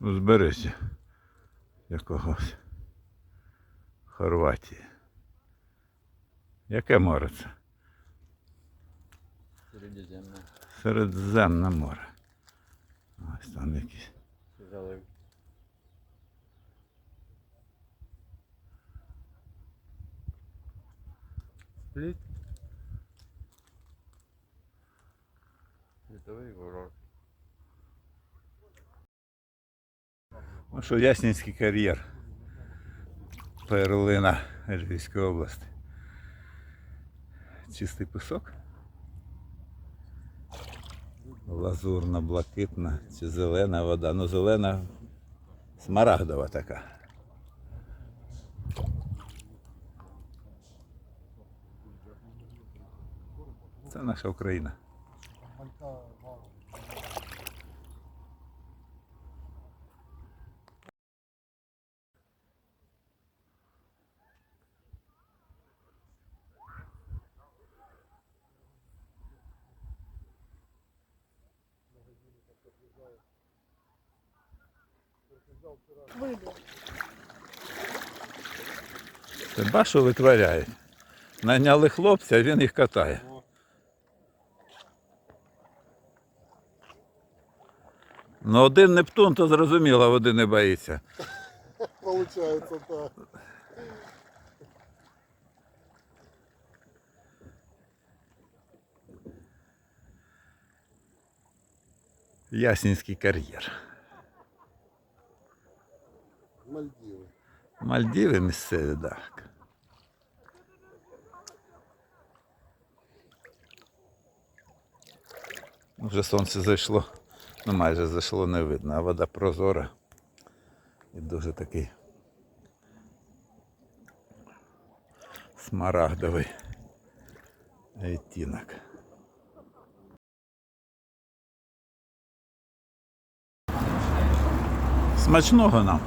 узбережжя якогось Хорватії. Яке море це? Середземне. Середземне море. Ось там якісь. Залив. Світовий ворот. Ну що, Яснінський кар'єр. Перлина Львівської області. Чистий пісок. Лазурна, блакитна чи зелена вода. Ну зелена смарагдова така. Це наша Україна. Бачиш, що витворяють? Найняли хлопця, він їх катає. Ну один Нептун, то зрозуміло, води не боїться. Получается так. Ясінський кар'єр. Мальдивы. Мальдіви місцеві, так. Вже сонце зайшло, ну майже зайшло не видно, а вода прозора. І дуже такий смарагдовий відтінок. Смачного нам!